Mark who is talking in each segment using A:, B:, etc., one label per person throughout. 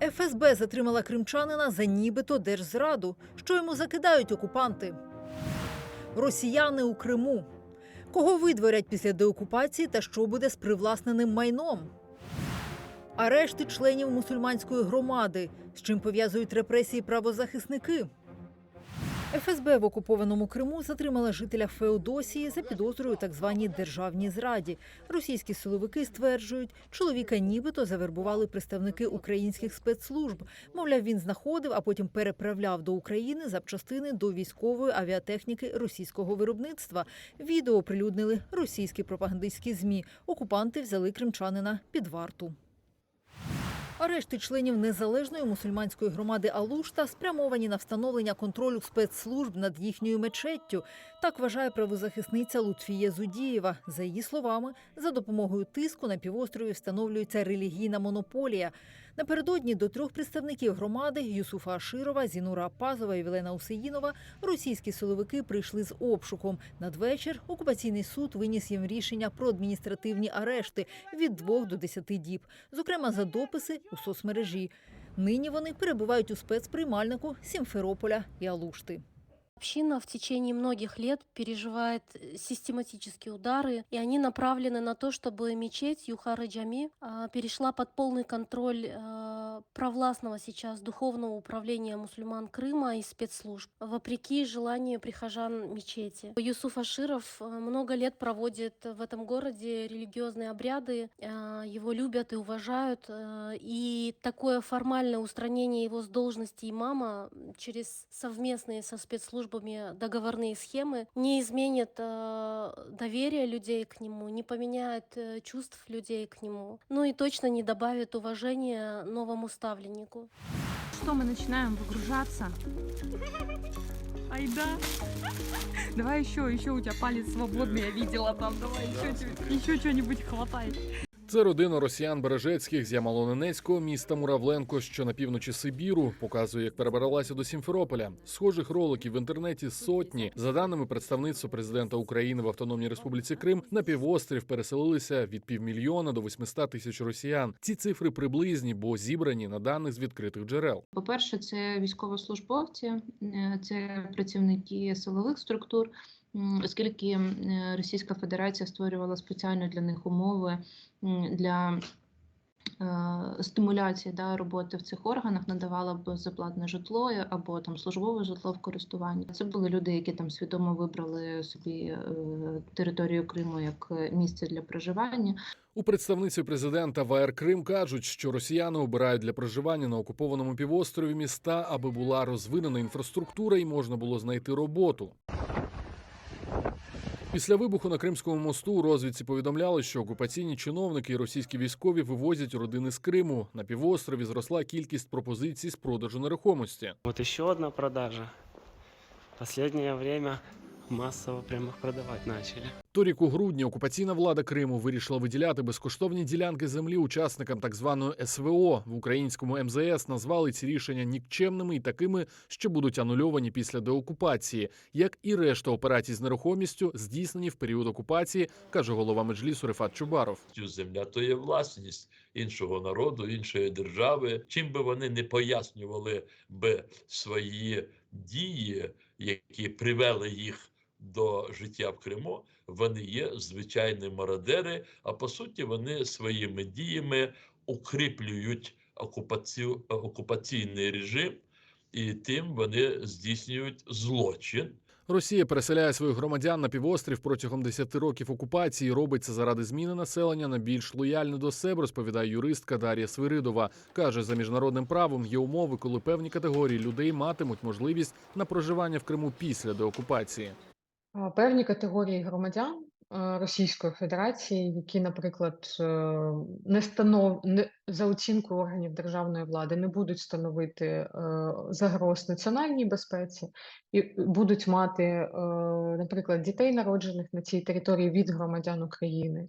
A: ФСБ затримала кримчанина за нібито держзраду. Що йому закидають окупанти? Росіяни у Криму. Кого видворять після деокупації та що буде з привласненим майном? Арешти членів мусульманської громади, з чим пов'язують репресії правозахисники. ФСБ в окупованому Криму затримала жителя Феодосії за підозрою так званій державній зраді. Російські силовики стверджують, чоловіка нібито завербували представники українських спецслужб. Мовляв, він знаходив, а потім переправляв до України запчастини до військової авіатехніки російського виробництва. Відео оприлюднили російські пропагандистські змі. Окупанти взяли кримчанина під варту. Арешти членів незалежної мусульманської громади Алушта спрямовані на встановлення контролю спецслужб над їхньою мечеттю. Так вважає правозахисниця Лутфія Зудієва. За її словами, за допомогою тиску на півострові встановлюється релігійна монополія. Напередодні до трьох представників громади Юсуфа Аширова, Зінура Апазова і Вілена Усеїнова російські силовики прийшли з обшуком. Надвечір окупаційний суд виніс їм рішення про адміністративні арешти від двох до десяти діб, зокрема за дописи у соцмережі. Нині вони перебувають у спецприймальнику Сімферополя і Алушти.
B: Община в течение многих лет переживает э, систематические удары, и они направлены на то, чтобы мечеть Юхары Джами а, перешла под полный контроль э, провластного сейчас духовного управления мусульман Крыма и спецслужб, вопреки желанию прихожан мечети. Юсуф Аширов э, много лет проводит в этом городе религиозные обряды, э, его любят и уважают, э, и такое формальное устранение его с должности имама через совместные со спецслужбами договорные схемы не изменит доверие людей к нему, не поменяет чувств людей к нему, ну и точно не добавит уважения новому ставленнику.
C: Что мы начинаем выгружаться? Айда. Давай еще, еще у тебя палец свободный, я видела там. Давай еще, еще что-нибудь хватай.
D: Це родина росіян Бережецьких з Ямалоненецького міста Муравленко, що на півночі Сибіру, показує, як перебралася до Сімферополя. Схожих роликів в інтернеті сотні. За даними представництва президента України в Автономній Республіці Крим, на півострів переселилися від півмільйона до 800 тисяч росіян. Ці цифри приблизні, бо зібрані на даних з відкритих джерел.
E: По-перше, це військовослужбовці, е, це працівники силових структур, оскільки е, Російська Федерація створювала спеціально для них умови для е, стимуляції да, роботи в цих органах, надавала безоплатне житло е, або там службове житло в користування. Це були люди, які там свідомо вибрали собі територію Криму як місце для проживання.
D: У представниці президента в АР Крим кажуть, що росіяни обирають для проживання на окупованому півострові міста, аби була розвинена інфраструктура і можна було знайти роботу. Після вибуху на Кримському мосту у розвідці повідомляли, що окупаційні чиновники і російські військові вивозять родини з Криму. На півострові зросла кількість пропозицій з продажу нерухомості.
F: От ще одна продажа. Останнє время массово прям их продавать начали.
D: Торік у грудні окупаційна влада Криму вирішила виділяти безкоштовні ділянки землі учасникам так званої СВО. В українському МЗС назвали ці рішення нікчемними і такими, що будуть анульовані після деокупації, як і решта операцій з нерухомістю, здійснені в період окупації, каже голова меджлісу Рефат Чубаров.
G: цю земля то є власність іншого народу, іншої держави. Чим би вони не пояснювали би свої дії, які привели їх до життя в Криму, вони є звичайні мародери. А по суті, вони своїми діями укріплюють окупацію, окупаційний режим, і тим вони здійснюють злочин.
D: Росія переселяє своїх громадян на півострів протягом 10 років окупації. Робить це заради зміни населення на більш лояльне до себе, розповідає юристка Дар'я Свиридова. каже, за міжнародним правом є умови, коли певні категорії людей матимуть можливість на проживання в Криму після деокупації.
H: Певні категорії громадян е, Російської Федерації, які, наприклад, е, не станов... не... за оцінкою органів державної влади не будуть становити е, загроз національній безпеці і будуть мати, наприклад, дітей, народжених на цій території від громадян України,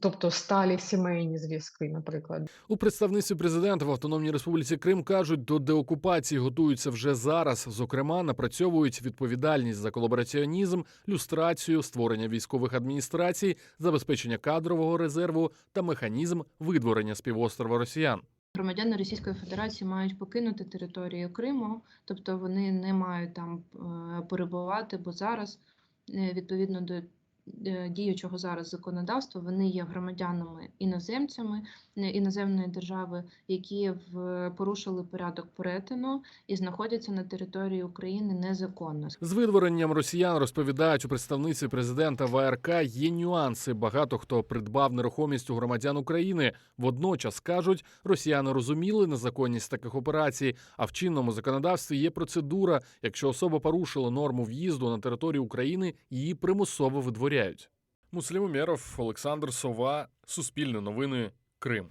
H: тобто сталі сімейні зв'язки, наприклад.
D: У представництві президента в Автономній Республіці Крим кажуть, до деокупації готуються вже зараз. Зокрема, напрацьовують відповідальність за колабораціонізм, люстрацію, створення військових адміністрацій, забезпечення кадрового резерву та механізм видворення з півострова росіян.
E: Громадяни Російської Федерації мають покинути територію Криму, тобто вони не мають там е, перебувати, бо зараз, е, відповідно до діючого зараз законодавства, вони є громадянами іноземцями е, іноземної держави, які в порушили порядок перетину і знаходяться на території України незаконно.
D: З видворенням росіян розповідають у представниці президента ВРК є нюанси. Багато хто придбав нерухомість у громадян України. Водночас кажуть, росіяни розуміли незаконність таких операцій. А в чинному законодавстві є процедура. Якщо особа порушила норму в'їзду на територію України, її примусово видворяють. Муслім Умєров, Олександр Сова, Суспільне новини, Крим.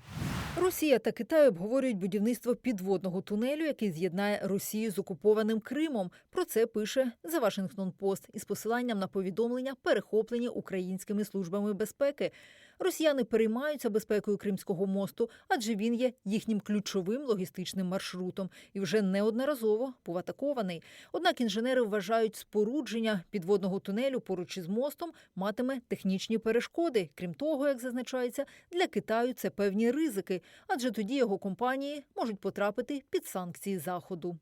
A: Росія та Китай обговорюють будівництво підводного тунелю, який з'єднає Росію з окупованим Кримом. Про це пише The Washington Post із посиланням на повідомлення, перехоплені українськими службами безпеки. Росіяни переймаються безпекою Кримського мосту, адже він є їхнім ключовим логістичним маршрутом і вже неодноразово був атакований. Однак інженери вважають, спорудження підводного тунелю поруч із мостом матиме технічні перешкоди. Крім того, як зазначається, для Китаю це певні ризики, адже тоді його компанії можуть потрапити під санкції заходу.